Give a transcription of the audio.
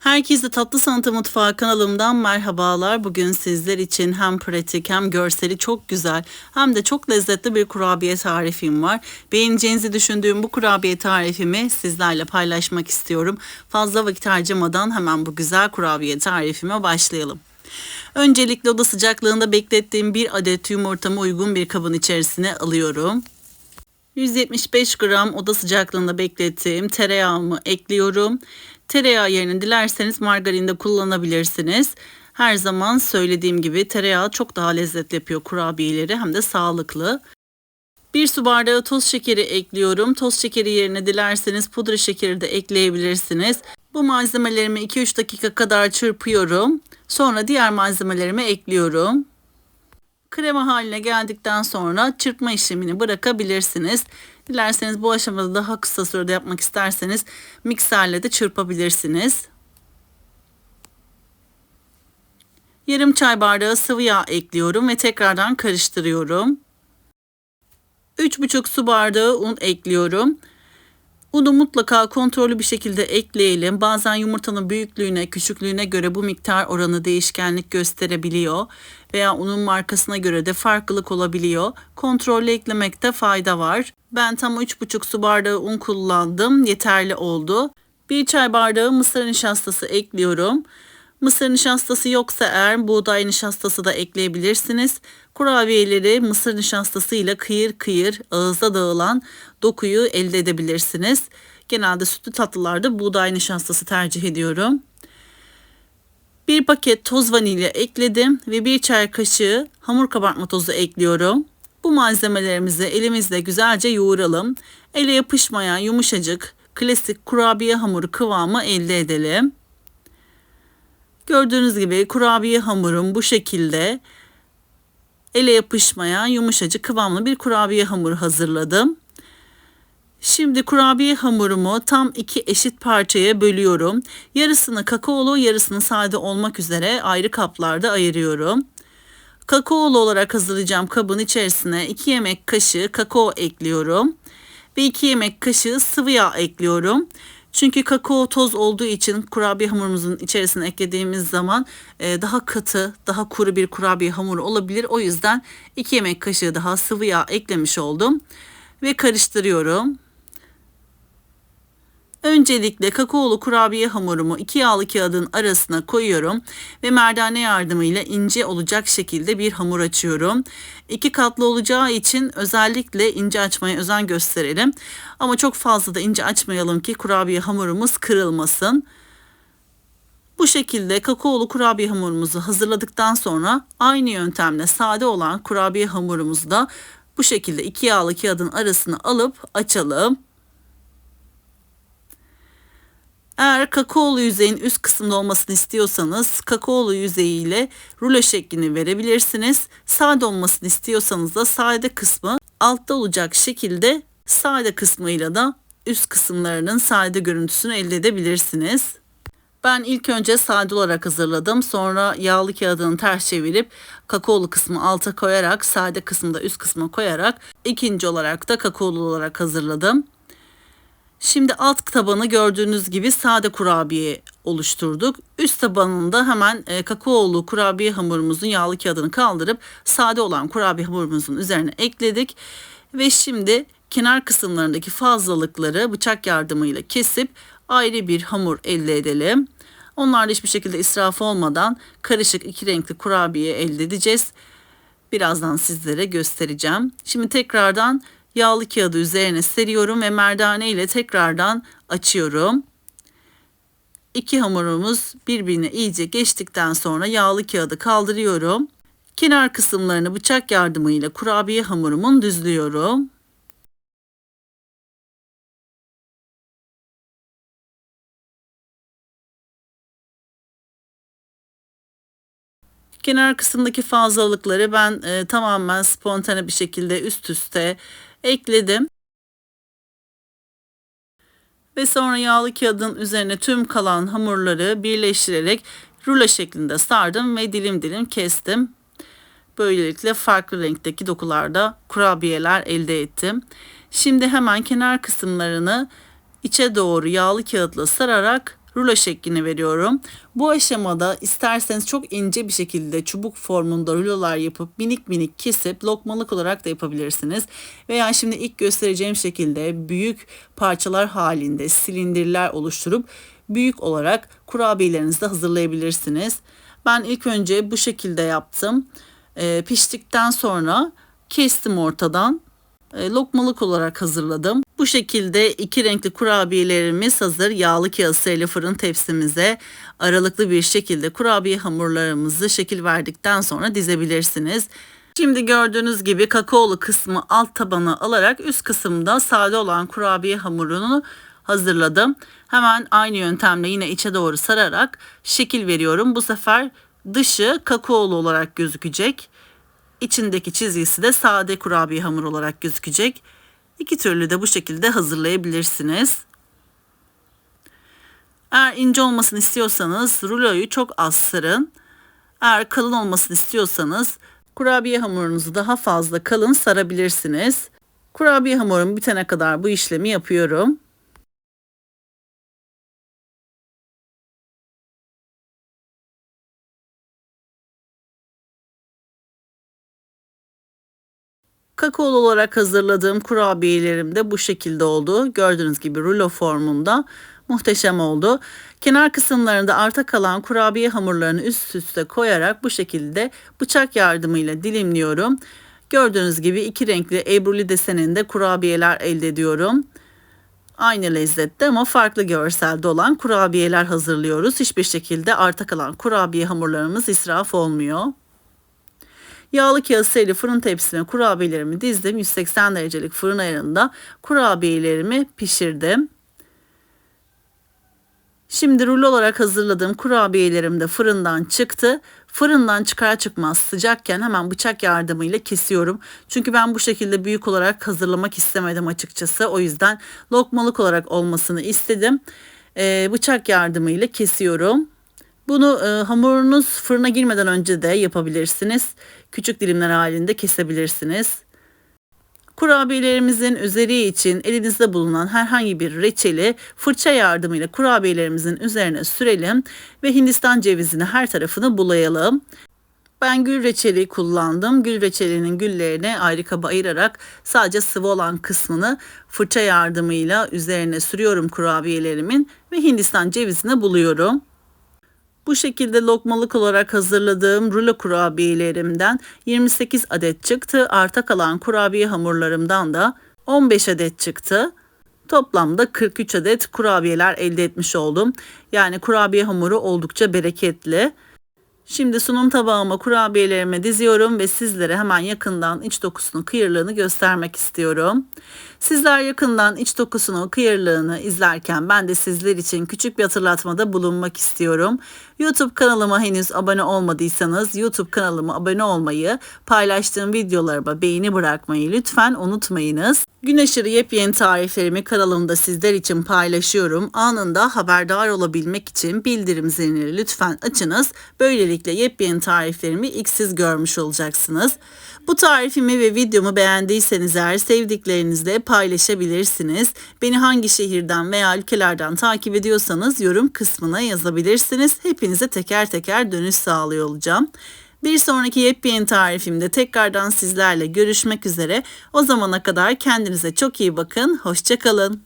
Herkese Tatlı Sanatı Mutfağı kanalımdan merhabalar. Bugün sizler için hem pratik hem görseli çok güzel hem de çok lezzetli bir kurabiye tarifim var. Beğeneceğinizi düşündüğüm bu kurabiye tarifimi sizlerle paylaşmak istiyorum. Fazla vakit harcamadan hemen bu güzel kurabiye tarifime başlayalım. Öncelikle oda sıcaklığında beklettiğim bir adet yumurtamı uygun bir kabın içerisine alıyorum. 175 gram oda sıcaklığında beklettiğim tereyağımı ekliyorum. Tereyağı yerine dilerseniz margarin de kullanabilirsiniz. Her zaman söylediğim gibi tereyağı çok daha lezzetli yapıyor kurabiyeleri hem de sağlıklı. Bir su bardağı toz şekeri ekliyorum. Toz şekeri yerine dilerseniz pudra şekeri de ekleyebilirsiniz. Bu malzemelerimi 2-3 dakika kadar çırpıyorum. Sonra diğer malzemelerimi ekliyorum. Krema haline geldikten sonra çırpma işlemini bırakabilirsiniz. Dilerseniz bu aşamada daha kısa sürede yapmak isterseniz mikserle de çırpabilirsiniz. Yarım çay bardağı sıvı yağ ekliyorum ve tekrardan karıştırıyorum. 3,5 su bardağı un ekliyorum. Unu mutlaka kontrollü bir şekilde ekleyelim. Bazen yumurtanın büyüklüğüne, küçüklüğüne göre bu miktar oranı değişkenlik gösterebiliyor veya unun markasına göre de farklılık olabiliyor. Kontrollü eklemekte fayda var. Ben tam 3,5 su bardağı un kullandım. Yeterli oldu. Bir çay bardağı mısır nişastası ekliyorum. Mısır nişastası yoksa eğer buğday nişastası da ekleyebilirsiniz. Kurabiyeleri mısır nişastası ile kıyır kıyır ağızda dağılan dokuyu elde edebilirsiniz. Genelde sütlü tatlılarda buğday nişastası tercih ediyorum. Bir paket toz vanilya ekledim ve bir çay kaşığı hamur kabartma tozu ekliyorum. Bu malzemelerimizi elimizle güzelce yoğuralım. Ele yapışmayan yumuşacık klasik kurabiye hamuru kıvamı elde edelim. Gördüğünüz gibi kurabiye hamurum bu şekilde ele yapışmayan yumuşacık kıvamlı bir kurabiye hamuru hazırladım. Şimdi kurabiye hamurumu tam iki eşit parçaya bölüyorum. Yarısını kakaolu, yarısını sade olmak üzere ayrı kaplarda ayırıyorum. Kakaolu olarak hazırlayacağım kabın içerisine 2 yemek kaşığı kakao ekliyorum ve 2 yemek kaşığı sıvı yağ ekliyorum. Çünkü kakao toz olduğu için kurabiye hamurumuzun içerisine eklediğimiz zaman e, daha katı, daha kuru bir kurabiye hamuru olabilir. O yüzden 2 yemek kaşığı daha sıvı yağ eklemiş oldum ve karıştırıyorum. Öncelikle kakaolu kurabiye hamurumu iki yağlı kağıdın arasına koyuyorum ve merdane yardımıyla ince olacak şekilde bir hamur açıyorum. İki katlı olacağı için özellikle ince açmaya özen gösterelim. Ama çok fazla da ince açmayalım ki kurabiye hamurumuz kırılmasın. Bu şekilde kakaolu kurabiye hamurumuzu hazırladıktan sonra aynı yöntemle sade olan kurabiye hamurumuzu da bu şekilde iki yağlı kağıdın arasına alıp açalım. Eğer kakaolu yüzeyin üst kısımda olmasını istiyorsanız kakaolu yüzeyiyle rulo şeklini verebilirsiniz. Sade olmasını istiyorsanız da sade kısmı altta olacak şekilde sade kısmıyla da üst kısımlarının sade görüntüsünü elde edebilirsiniz. Ben ilk önce sade olarak hazırladım. Sonra yağlı kağıdını ters çevirip kakaolu kısmı alta koyarak sade kısmı da üst kısma koyarak ikinci olarak da kakaolu olarak hazırladım. Şimdi alt tabanı gördüğünüz gibi sade kurabiye oluşturduk. Üst tabanında hemen e, kakaolu kurabiye hamurumuzun yağlı kağıdını kaldırıp sade olan kurabiye hamurumuzun üzerine ekledik. Ve şimdi kenar kısımlarındaki fazlalıkları bıçak yardımıyla kesip ayrı bir hamur elde edelim. Onlarda hiçbir şekilde israf olmadan karışık iki renkli kurabiye elde edeceğiz. Birazdan sizlere göstereceğim. Şimdi tekrardan yağlı kağıdı üzerine seriyorum ve merdane ile tekrardan açıyorum. İki hamurumuz birbirine iyice geçtikten sonra yağlı kağıdı kaldırıyorum. Kenar kısımlarını bıçak yardımıyla kurabiye hamurumun düzlüyorum. Kenar kısımdaki fazlalıkları ben e, tamamen spontane bir şekilde üst üste ekledim. Ve sonra yağlı kağıdın üzerine tüm kalan hamurları birleştirerek rulo şeklinde sardım ve dilim dilim kestim. Böylelikle farklı renkteki dokularda kurabiyeler elde ettim. Şimdi hemen kenar kısımlarını içe doğru yağlı kağıtla sararak rulo şeklini veriyorum. Bu aşamada isterseniz çok ince bir şekilde çubuk formunda rulolar yapıp minik minik kesip lokmalık olarak da yapabilirsiniz. Veya şimdi ilk göstereceğim şekilde büyük parçalar halinde silindirler oluşturup büyük olarak kurabiyelerinizi de hazırlayabilirsiniz. Ben ilk önce bu şekilde yaptım. E, piştikten sonra kestim ortadan. E, lokmalık olarak hazırladım. Bu şekilde iki renkli kurabiyelerimiz hazır. Yağlı serili fırın tepsimize aralıklı bir şekilde kurabiye hamurlarımızı şekil verdikten sonra dizebilirsiniz. Şimdi gördüğünüz gibi kakaolu kısmı alt tabana alarak üst kısımda sade olan kurabiye hamurunu hazırladım. Hemen aynı yöntemle yine içe doğru sararak şekil veriyorum. Bu sefer dışı kakaolu olarak gözükecek. İçindeki çizgisi de sade kurabiye hamur olarak gözükecek. İki türlü de bu şekilde hazırlayabilirsiniz. Eğer ince olmasını istiyorsanız ruloyu çok az sarın. Eğer kalın olmasını istiyorsanız kurabiye hamurunuzu daha fazla kalın sarabilirsiniz. Kurabiye hamurum bitene kadar bu işlemi yapıyorum. Kakaolu olarak hazırladığım kurabiyelerim de bu şekilde oldu. Gördüğünüz gibi rulo formunda muhteşem oldu. Kenar kısımlarında arta kalan kurabiye hamurlarını üst üste koyarak bu şekilde bıçak yardımıyla dilimliyorum. Gördüğünüz gibi iki renkli ebruli deseninde kurabiyeler elde ediyorum. Aynı lezzette ama farklı görselde olan kurabiyeler hazırlıyoruz. Hiçbir şekilde arta kalan kurabiye hamurlarımız israf olmuyor. Yağlı kağıt serili fırın tepsisine kurabiyelerimi dizdim. 180 derecelik fırın ayarında kurabiyelerimi pişirdim. Şimdi rulo olarak hazırladığım kurabiyelerim de fırından çıktı. Fırından çıkar çıkmaz sıcakken hemen bıçak yardımıyla kesiyorum. Çünkü ben bu şekilde büyük olarak hazırlamak istemedim açıkçası. O yüzden lokmalık olarak olmasını istedim. Ee, bıçak yardımıyla kesiyorum. Bunu e, hamurunuz fırına girmeden önce de yapabilirsiniz. Küçük dilimler halinde kesebilirsiniz. Kurabiyelerimizin üzeri için elinizde bulunan herhangi bir reçeli fırça yardımıyla kurabiyelerimizin üzerine sürelim ve Hindistan cevizini her tarafını bulayalım. Ben gül reçeli kullandım. Gül reçelinin güllerini ayrı kaba ayırarak sadece sıvı olan kısmını fırça yardımıyla üzerine sürüyorum kurabiyelerimin ve Hindistan cevizini buluyorum. Bu şekilde lokmalık olarak hazırladığım rulo kurabiyelerimden 28 adet çıktı. Arta kalan kurabiye hamurlarımdan da 15 adet çıktı. Toplamda 43 adet kurabiyeler elde etmiş oldum. Yani kurabiye hamuru oldukça bereketli. Şimdi sunum tabağıma kurabiyelerimi diziyorum ve sizlere hemen yakından iç dokusunun kıyırlığını göstermek istiyorum. Sizler yakından iç dokusunun kıyırlığını izlerken ben de sizler için küçük bir hatırlatmada bulunmak istiyorum. YouTube kanalıma henüz abone olmadıysanız YouTube kanalıma abone olmayı, paylaştığım videolarıma beğeni bırakmayı lütfen unutmayınız. Gün aşırı yepyeni tariflerimi kanalımda sizler için paylaşıyorum. Anında haberdar olabilmek için bildirim zilini lütfen açınız. Böylelikle yepyeni tariflerimi ilk siz görmüş olacaksınız. Bu tarifimi ve videomu beğendiyseniz eğer sevdiklerinizle paylaşabilirsiniz. Beni hangi şehirden veya ülkelerden takip ediyorsanız yorum kısmına yazabilirsiniz. Hepinize teker teker dönüş sağlıyor olacağım. Bir sonraki yepyeni tarifimde tekrardan sizlerle görüşmek üzere. O zamana kadar kendinize çok iyi bakın. Hoşçakalın.